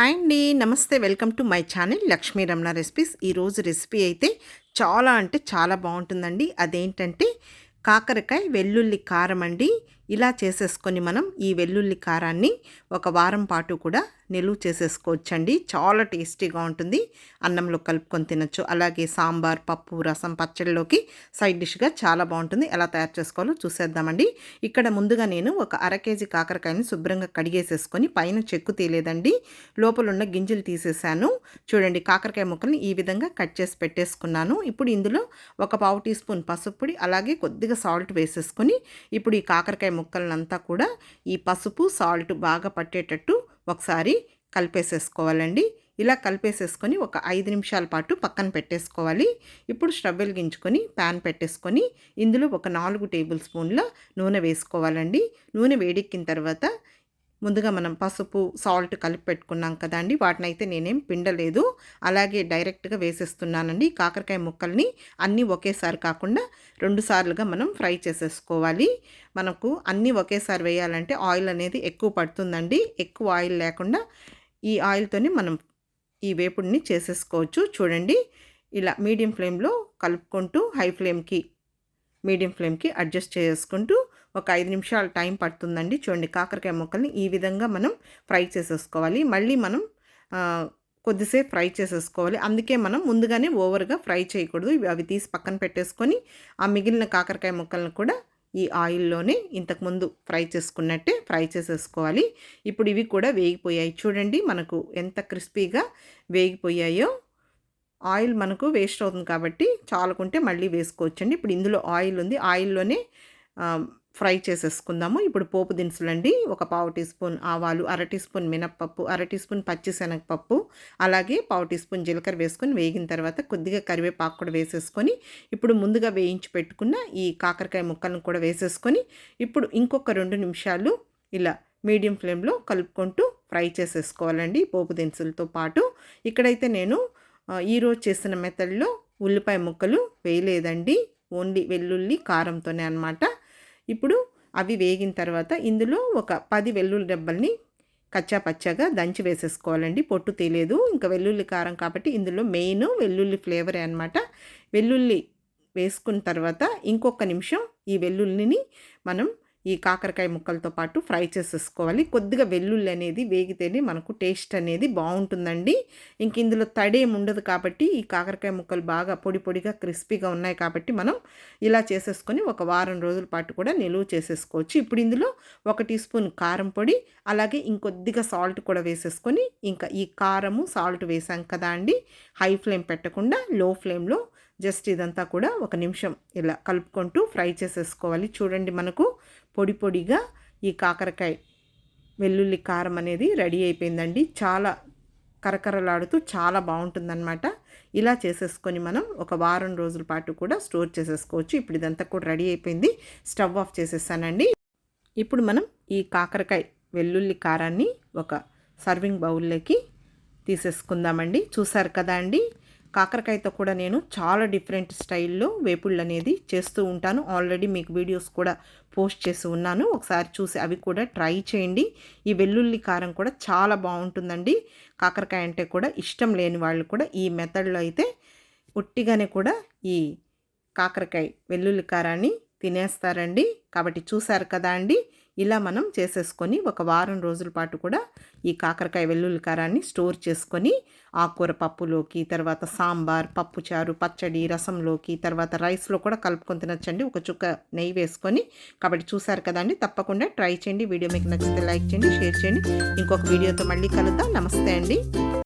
Hi అండి. నమస్తే. Welcome to my channel Lakshmi Ramana recipes. ఈరోజు రెసిపీ అయితే చాలా అంటే చాలా బాగుంటుందండి. అదేంటంటే కాకరకాయ వెల్లుల్లి కారం అండి. ఇలా చేసేసుకొని మనం ఈ వెల్లుల్లి కారాన్ని ఒక వారం పాటు కూడా నిలువ చేసేసుకోవచ్చండి. చాలా టేస్టీగా ఉంటుంది. అన్నంలో కలుపుకొని తినచ్చు. అలాగే సాంబార్ పప్పు రసం పచ్చడిలోకి సైడ్ డిష్గా చాలా బాగుంటుంది. ఎలా తయారు చేసుకోవాలో చూసేద్దామండి. ఇక్కడ ముందుగా నేను ఒక అర కేజీ కాకరకాయని శుభ్రంగా కడిగేసేసుకొని పైన చెక్కు తీయలేదండి లోపలున్న గింజలు తీసేసాను. చూడండి కాకరకాయ ముక్కల్ని ఈ విధంగా కట్ చేసి పెట్టేసుకున్నాను. ఇప్పుడు ఇందులో ఒక పావు టీ స్పూన్ పసుపు పొడి అలాగే కొద్దిగా సాల్ట్ వేసేసుకొని ఇప్పుడు ఈ కాకరకాయ ముక్కలనంతా కూడా ఈ పసుపు సాల్ట్ బాగా పట్టేటట్టు ఒకసారి కలిపేసేసుకోవాలండి. ఇలా కలిపేసేసుకొని ఒక ఐదు నిమిషాల పాటు పక్కన పెట్టేసుకోవాలి. ఇప్పుడు స్టవ్ వెలిగించుకొని ప్యాన్ పెట్టేసుకొని ఇందులో ఒక నాలుగు టేబుల్ స్పూన్ల నూనె వేసుకోవాలండి. నూనె వేడెక్కిన తర్వాత ముందుగా మనం పసుపు సాల్ట్ కలిపి పెట్టుకున్నాం కదండి. వాటిని అయితే నేనేం పిండలేదు. అలాగే డైరెక్ట్గా వేసేస్తున్నానండి. కాకరకాయ ముక్కల్ని అన్నీ ఒకేసారి కాకుండా రెండు సార్లుగా మనం ఫ్రై చేసేసుకోవాలి. మనకు అన్నీ ఒకేసారి వేయాలంటే ఆయిల్ అనేది ఎక్కువ పడుతుందండి. ఎక్కువ ఆయిల్ లేకుండా ఈ ఆయిల్తోనే మనం ఈ వేపుడిని చేసేసుకోవచ్చు. చూడండి. ఇలా మీడియం ఫ్లేమ్లో కలుపుకుంటూ హై ఫ్లేమ్కి మీడియం ఫ్లేమ్కి అడ్జస్ట్ చేసుకుంటూ ఒక ఐదు నిమిషాలు టైం పడుతుందండి. చూడండి కాకరకాయ ముక్కల్ని ఈ విధంగా మనం ఫ్రై చేసేసుకోవాలి. మళ్ళీ మనం కొద్దిసేపు ఫ్రై చేసేసుకోవాలి. అందుకే మనం ముందుగానే ఓవర్గా ఫ్రై చేయకూడదు. అవి తీసి పక్కన పెట్టేసుకొని ఆ మిగిలిన కాకరకాయ ముక్కలను కూడా ఈ ఆయిల్లోనే ఇంతకుముందు ఫ్రై చేసుకున్నట్టే ఫ్రై చేసేసుకోవాలి. ఇప్పుడు ఇవి కూడా వేగిపోయాయి. చూడండి మనకు ఎంత క్రిస్పీగా వేగిపోయాయో. ఆయిల్ మనకు వేస్ట్ అవుతుంది కాబట్టి చాలుకుంటే మళ్ళీ వేసుకోవచ్చండి. ఇప్పుడు ఇందులో ఆయిల్ ఉంది. ఆయిల్లోనే ఫ్రై చేసేసుకుందాము. ఇప్పుడు పోపు దినుసులండి. ఒక పావు టీ స్పూన్ ఆవాలు అర టీ స్పూన్ మినప్పప్పు అర టీ స్పూన్ పచ్చిశనగపప్పు అలాగే పావు టీ స్పూన్ జీలకర్ర వేసుకొని వేగిన తర్వాత కొద్దిగా కరివేపాకు కూడా వేసేసుకొని ఇప్పుడు ముందుగా వేయించి పెట్టుకున్న ఈ కాకరకాయ ముక్కలను కూడా వేసేసుకొని ఇప్పుడు ఇంకొక రెండు నిమిషాలు ఇలా మీడియం ఫ్లేమ్లో కలుపుకుంటూ ఫ్రై చేసేసుకోవాలండి పోపు దినుసులతో పాటు. ఇక్కడైతే నేను ఈరోజు చేసిన మెథడ్లో ఉల్లిపాయ ముక్కలు వేయలేదండి. ఓన్లీ వెల్లుల్లి కారంతోనే అనమాట ఇప్పుడు అవి వేగిన తర్వాత ఇందులో ఒక పది వెల్లుల్లి డబ్బల్ని కచ్చా పచ్చగా దంచి వేసేసుకోవాలండి. పొట్టు తెలియదు. ఇంకా వెల్లుల్లి కారం కాబట్టి ఇందులో మెయిన్ వెల్లుల్లి ఫ్లేవరే అనమాట వెల్లుల్లి వేసుకున్న తర్వాత ఇంకొక నిమిషం ఈ వెల్లుల్లిని మనం ఈ కాకరకాయ ముక్కలతో పాటు ఫ్రై చేసేసుకోవాలి. కొద్దిగా వెల్లుల్లి అనేది వేగితేనే మనకు టేస్ట్ అనేది బాగుంటుందండి. ఇంక ఇందులో తడేం ఉండదు కాబట్టి ఈ కాకరకాయ ముక్కలు బాగా పొడి పొడిగా క్రిస్పీగా ఉన్నాయి కాబట్టి మనం ఇలా చేసేసుకొని ఒక వారం రోజుల పాటు కూడా నిలువ చేసేసుకోవచ్చు. ఇప్పుడు ఇందులో ఒక టీ స్పూన్ కారం పొడి అలాగే ఇంకొద్దిగా సాల్ట్ కూడా వేసేసుకొని ఇంకా ఈ కారము సాల్ట్ వేసాం కదా అండి. హై ఫ్లేమ్ పెట్టకుండా లో ఫ్లేమ్లో జస్ట్ ఇదంతా కూడా ఒక నిమిషం ఇలా కలుపుకుంటూ ఫ్రై చేసేసుకోవాలి. చూడండి మనకు పొడి పొడిగా ఈ కాకరకాయ వెల్లుల్లి కారం అనేది రెడీ అయిపోయిందండి. చాలా కరకరలాడుతూ చాలా బాగుంటుందన్నమాట. ఇలా చేసేసుకొని మనం ఒక వారం రోజుల పాటు కూడా స్టోర్ చేసేసుకోవచ్చు. ఇప్పుడు ఇదంతా కూడా రెడీ అయిపోయింది. స్టవ్ ఆఫ్ చేసేసానండి. ఇప్పుడు మనం ఈ కాకరకాయ వెల్లుల్లి కారాన్ని ఒక సర్వింగ్ బౌల్లోకి తీసేసుకుందామండి. చూసారు కదా అండి? కాకరకాయతో కూడా నేను చాలా డిఫరెంట్ స్టైల్లో వేపుళ్ళు అనేది చేస్తూ ఉంటాను. ఆల్రెడీ మీకు వీడియోస్ కూడా పోస్ట్ చేసి ఉన్నాను. ఒకసారి చూసి అవి కూడా ట్రై చేయండి. ఈ వెల్లుల్లి కారం కూడా చాలా బాగుంటుందండి. కాకరకాయ అంటే కూడా ఇష్టం లేని వాళ్ళు కూడా ఈ మెథడ్లో అయితే ఉట్టిగానే కూడా ఈ కాకరకాయ వెల్లుల్లి కారాన్ని తినేస్తారండి. కాబట్టి చూసారు కదా అండి. ఇలా మనం చేసేసుకొని ఒక వారం రోజుల పాటు కూడా ఈ కాకరకాయ వెల్లుల్లి కారాన్ని స్టోర్ చేసుకొని ఆకుకూర పప్పులోకి తర్వాత సాంబార్ పప్పుచారు పచ్చడి రసంలోకి తర్వాత రైస్లో కూడా కలుపుకొని తినచ్చండి. ఒక చుక్క నెయ్యి వేసుకొని. కాబట్టి చూసారు కదండి తప్పకుండా ట్రై చేయండి. వీడియో మీకు నచ్చితే లైక్ చేయండి షేర్ చేయండి. ఇంకొక వీడియోతో మళ్ళీ కలుద్దాం. నమస్తే అండి.